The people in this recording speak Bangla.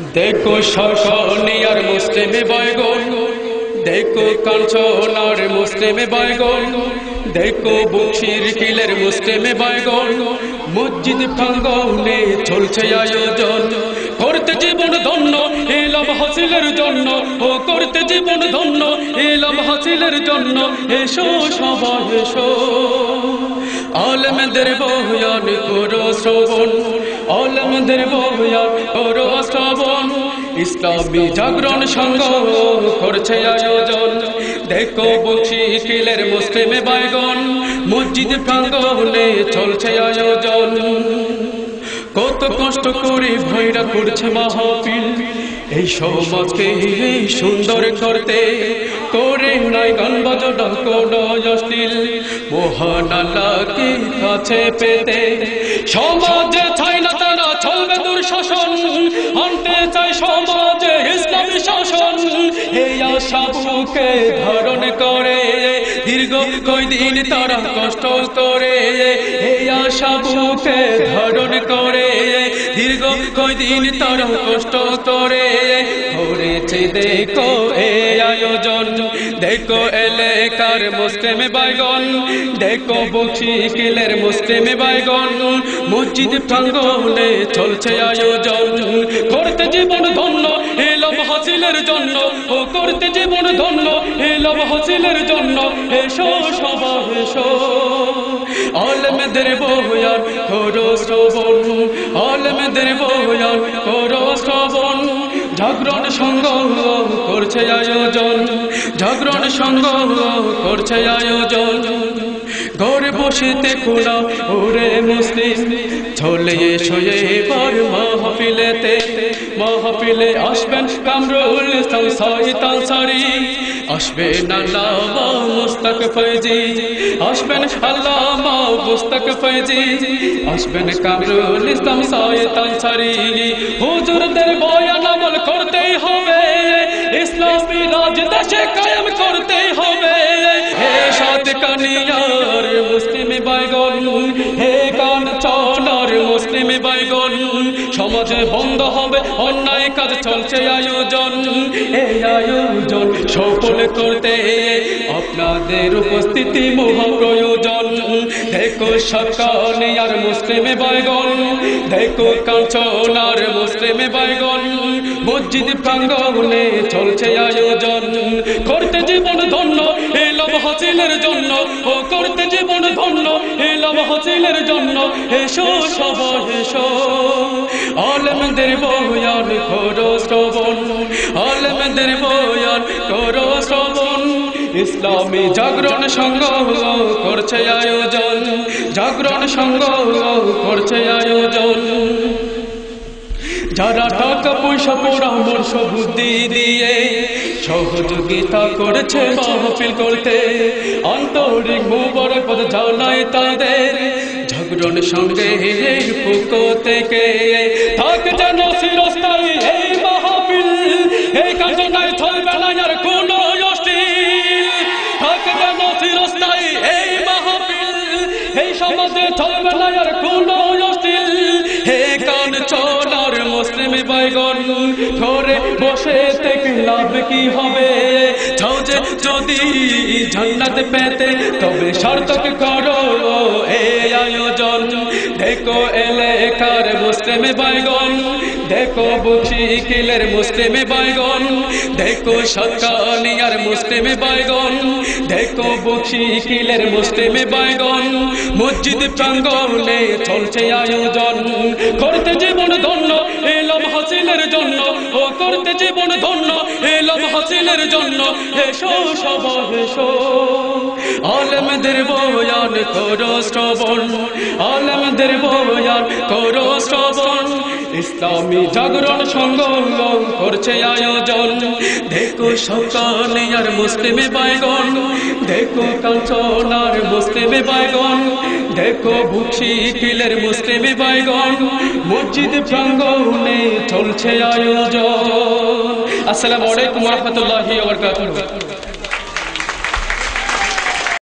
দেখো সকনিয়ার মুসলিমে বয়গন দেখো কাঞ্চনার মুসলিমে বয়গন দেখো বংশীর কিলের মুসলিমে বয়গন মসজিদ প্রাঙ্গনে চলছে আয়োজন। করতে জীবন ধন্য, এলাম হাসিলের জন্য। ও করতে জীবন ধন্য, এলাম হাসিলের জন্য। এসো সবাই, এসো। আলমদের বহয়ান করো শ্রবণ। করো শ্রবণ ইসলামী জাগরণ সংঘ করছে আয়োজন। দেখো কিলের মুসলিমে বাইগন মসজিদ চলছে আয়োজন। কত কষ্ট করে ভাইরা করছে এই সমাজকে এই সুন্দর করতে। করে নাই গান বাজনা কোন অশ্লীল, মহান আল্লাহকে কাছে পেতে। সমাজে চাই এই আশা বুকে ধারণ করে, দীর্ঘ কয়দিন তারা কষ্ট করে। এই আশা বুকে ধারণ করে, দীর্ঘ কয়দিন তারা কষ্ট করে। করেছে দেখো এই আয়োজন, দেখো এলেকার মুসলিমে বাইগন দেখো বক্সি কিলের মুসলিমে বাইগন মসজিদ প্রাঙ্গনে চলছে আয়োজন, করতে জীবন ধন্য হাসিলের জন্য, ও করতে জীবন ধন্য এলম হাসিলের জন্য, এসো সবা এসো। আলমদের বহয়ার করো শ্রবণ, আলমদের বহয়ার করো শ্রবণ। জাগরণ সঙ্গ করছে আয়োজন, জাগরণ সঙ্গ করছে আয়োজন। ঘরে বসেতে কোনা ওরে মুসলিম চলে এসো এবার মাহফিলেতে। মাহফিলে আসবেন কামরুল ইসলাম সাইতান সারি। আসবেন আল্লামা মুস্তাক ফৈজি। আসবেন আল্লামা মুস্তাক ফৈজি। আসবেন কামরুল ইসলাম সাইতান সারি। হুজুরদের বয়ান আমল করতেই হবে। ইসলামী রাজ দেশে কায়েম করতেই হবে। হে সাত কানিয়ার মুসলিম বাইগন সমাজে বন্ধ হবে, অন্যায় কাজ চলছে আয়োজন, এই আয়োজন সফল করতে আপনাদের উপস্থিতি মহা প্রয়োজন। দেখো সকানিয়ার মুসলিম বাইগন দেখো কাঞ্চনার মুসলিম বাইগন মসজিদ প্রাঙ্গনে চলছে আয়োজন। করতে জীবন ধন্য এলাম হাসিলের জন্য, ও করতে জীবন ধন্য এলাম হাসিলের জন্য, এসো সবাই, এসো। আলমদের বয়ান করো শ্রবণ, আলমদের বয়ান করো শ্রবণ। ইসলামী জাগরণ সংঘ করছে আয়োজন, জাগরণ সংঘ করছে আয়োজন। যারা টাকা পয়সা পরামর্শ বুদ্ধি দিয়ে সহযোগিতা করেছে মাহফিল করতে, আন্তরিক মুবারক জানায় তাদের। ঝগড়ন সঙ্গে এই পুক থেকে। থাক যেন চিরস্থায়ী এই মাহফিল এই কাজনায় চলবে না আর কোন অশ্লীল থাক যেন চিরস্থায়ী এই মাহফিল এই সমাজে চলবে না আর কোন অশ্লীল হে কান চলার মুসলিম বাইগন ঘরে বসে থেকে লাভ কি হবে? যাও যে যদি জান্নাত পেতে, তবে সার্থক করো। দেখো এলেকার মুসলিম বাইগন দেখো বুঝি কিলের মুসলিম বাইগন দেখো সৎকানিয়ার মুসলিম বাইগন দেখো বুঝি কিলের মুসলিম বাইগন মসজিদ প্রাঙ্গনে চলছে আয়োজন, করতে জীবন ধন্য হাসিলের জন্য, ও করতে জীবন ধন্য, এলম হাসিলের জন্য। হেসো সব হেসো। আলমদের বয়ান করো শ্রবণ, আলমদের বয়ান করো শ্রবণ। ইসলামী জাগরণ সংঘ করছে আয়োজন। দেখো সকালে আর মুসলিমে বাইগন দেখো কাঞ্চনার মুসলিমে বাইগন দেখো ভুক্সি কিলের মুসলিমে বাইগন মসজিদ প্রাঙ্গনে চলছে আয়োজন। আসসালামু আলাইকুম রহমতুল্লাহি ওয়া বারাকাতুহু।